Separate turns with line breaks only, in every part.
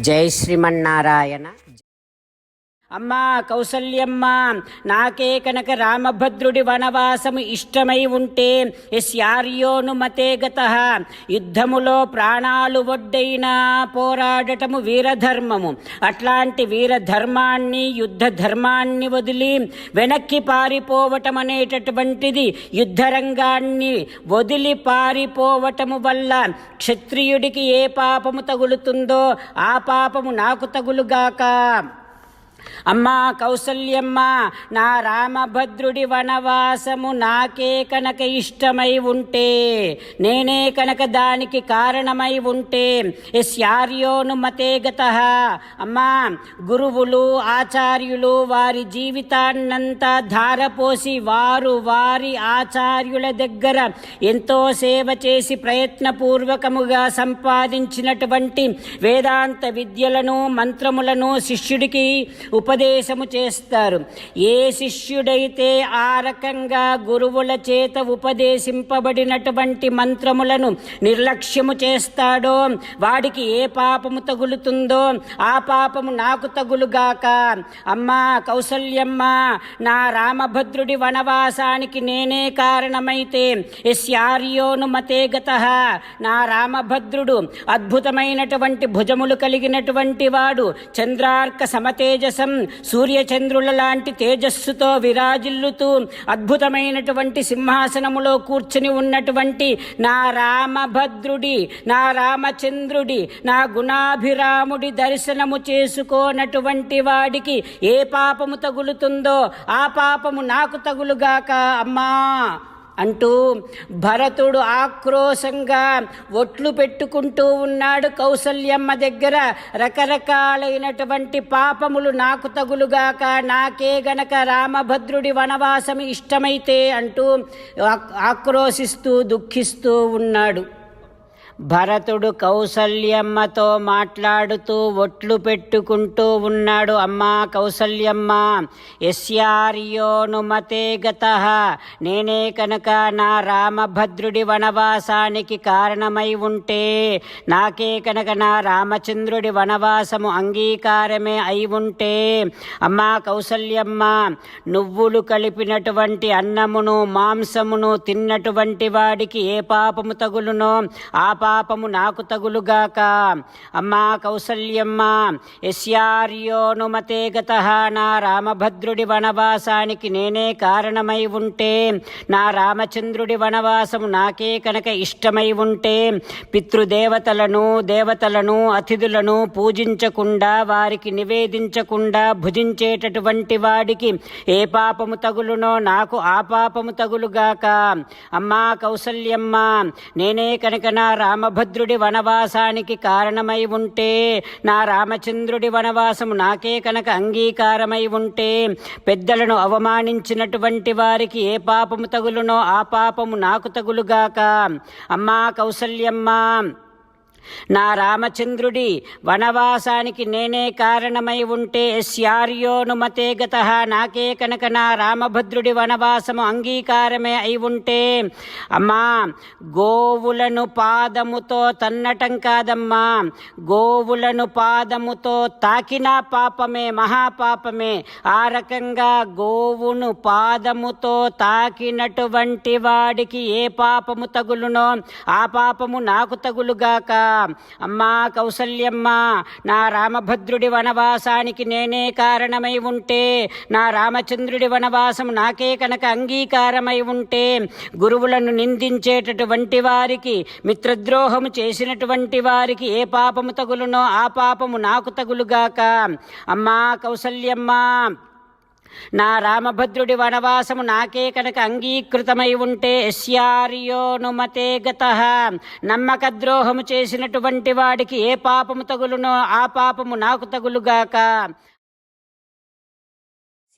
జై శ్రీమన్నారాయణ
అమ్మా కౌసల్యమ్మ నాకే కనుక రామభద్రుడి వనవాసము ఇష్టమై ఉంటే ఎస్యార్యోను మతేగత యుద్ధములో ప్రాణాలు ఒడ్డైనా పోరాడటము వీరధర్మము. అట్లాంటి వీరధర్మాన్ని యుద్ధ ధర్మాన్ని వదిలి వెనక్కి పారిపోవటం అనేటటువంటిది యుద్ధరంగాన్ని వదిలి పారిపోవటము వల్ల క్షత్రియుడికి ఏ పాపము తగులుతుందో ఆ పాపము నాకు తగులుగాక. అమ్మా కౌసల్యమ్మ నా రామభద్రుడి వనవాసము నాకే కనుక ఇష్టమై ఉంటే నేనే కనుక దానికి కారణమై ఉంటే ఎస్యార్యోను మతే గత అమ్మా గురువులు ఆచార్యులు వారి జీవితాన్నంతా ధారపోసి వారు వారి ఆచార్యుల దగ్గర ఎంతో సేవ చేసి ప్రయత్నపూర్వకముగా సంపాదించినటువంటి వేదాంత విద్యలను మంత్రములను శిష్యుడికి ఉపదేశము చేస్తారు. ఏ శిష్యుడైతే ఆ రకంగా గురువుల చేత ఉపదేశింపబడినటువంటి మంత్రములను నిర్లక్ష్యము చేస్తాడో వాడికి ఏ పాపము తగులుతుందో ఆ పాపము నాకు తగులుగాక అమ్మా కౌసల్యమ్మ నా రామభద్రుడి వనవాసానికి నేనే కారణమైతే ఎస్యార్యోను మతే గత నా రామభద్రుడు అద్భుతమైనటువంటి భుజములు కలిగినటువంటి వాడు చంద్రార్క సమతేజస సూర్యచంద్రుల లాంటి తేజస్సుతో విరాజిల్లుతూ అద్భుతమైనటువంటి సింహాసనములో కూర్చుని ఉన్నటువంటి నా రామభద్రుడి నా రామచంద్రుడి నా గుణాభిరాముడి దర్శనము చేసుకోనటువంటి వాడికి ఏ పాపము తగులుతుందో ఆ పాపము నాకు తగులుగాక అమ్మా. అంటూ భరతుడు ఆక్రోశంగా ఒట్లు పెట్టుకుంటూ ఉన్నాడు కౌసల్యమ్మ దగ్గర. రకరకాలైనటువంటి పాపములు నాకు తగులుగాక నాకే గనక రామభద్రుడి వనవాసం ఇష్టమైతే అంటూ ఆక్రోశిస్తూ దుఃఖిస్తూ ఉన్నాడు. భరతుడు కౌసల్యమ్మతో మాట్లాడుతూ ఒట్లు పెట్టుకుంటూ ఉన్నాడు. అమ్మా కౌసల్యమ్మ ఎస్యార్యోనుమతే గత. నేనే కనుక నా రామభద్రుడి వనవాసానికి కారణమై ఉంటే నాకే కనుక నా రామచంద్రుడి వనవాసము అంగీకారమే అయి ఉంటే అమ్మా కౌసల్యమ్మ నువ్వులు కలిపినటువంటి అన్నమును మాంసమును తిన్నటువంటి వాడికి ఏ పాపము తగులునో ఆ పాపము నాకు తగులుగాక. అమ్మా కౌసల్యమ్మ యస్యార్యోనుమతే గత. నా రామభద్రుడి వనవాసానికి నేనే కారణమై ఉంటే నా రామచంద్రుడి వనవాసము నాకే కనుక ఇష్టమై ఉంటే పితృదేవతలను దేవతలను అతిథులను పూజించకుండా వారికి నివేదించకుండా భుజించేటటువంటి వాడికి ఏ పాపము తగులునో నాకు ఆ పాపము తగులుగాక. అమ్మా కౌసల్యమ్మ నేనే కనుక నా రామభద్రుడి వనవాసానికి కారణమై ఉంటే నా రామచంద్రుడి వనవాసము నాకే కనుక అంగీకారమై ఉంటే పెద్దలను అవమానించినటువంటి వారికి ఏ పాపము తగులునో ఆ పాపము నాకు తగులుగాక. అమ్మా కౌసల్యమ్మ నా రామచంద్రుడి వనవాసానికి నేనే కారణమై ఉంటే ఎస్యార్యోనుమతే గత నాకే కనుక నా రామభద్రుడి వనవాసము అంగీకారమే అయి ఉంటే. అమ్మా గోవులను పాదముతో తన్నటం కాదమ్మా. గోవులను పాదముతో తాకినా పాపమే మహాపాపమే. ఆ రకంగా గోవును పాదముతో తాకినటువంటి వాడికి ఏ పాపము తగులునో ఆ పాపము నాకు తగులుగాక. అమ్మా కౌసల్యమ్మ నా రామభద్రుడి వనవాసానికి నేనే కారణమై ఉంటే నా రామచంద్రుడి వనవాసం నాకే కనుక అంగీకారమై ఉంటే గురువులను నిందించేటటువంటి వారికి మిత్రద్రోహము చేసినటువంటి వారికి ఏ పాపము తగులునో ఆ పాపము నాకు తగులుగాక. అమ్మా కౌసల్యమ్మ నా రామభద్రుడి వనవాసము నాకే కనుక అంగీకృతమై ఉంటే ఎస్యార్యోనుమతే గత. నమ్మక ద్రోహము చేసినటువంటి వాడికి ఏ పాపము తగులునో ఆ పాపము నాకు తగులుగాక.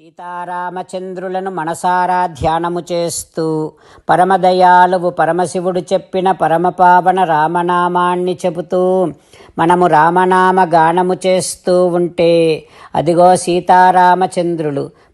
సీతారామచంద్రులను మనసారా ధ్యానము చేస్తూ పరమదయాలువు పరమశివుడు చెప్పిన పరమపావన రామనామాన్ని చెబుతూ మనము రామనామ గానము చేస్తూ ఉంటే అదిగో సీతారామచంద్రులు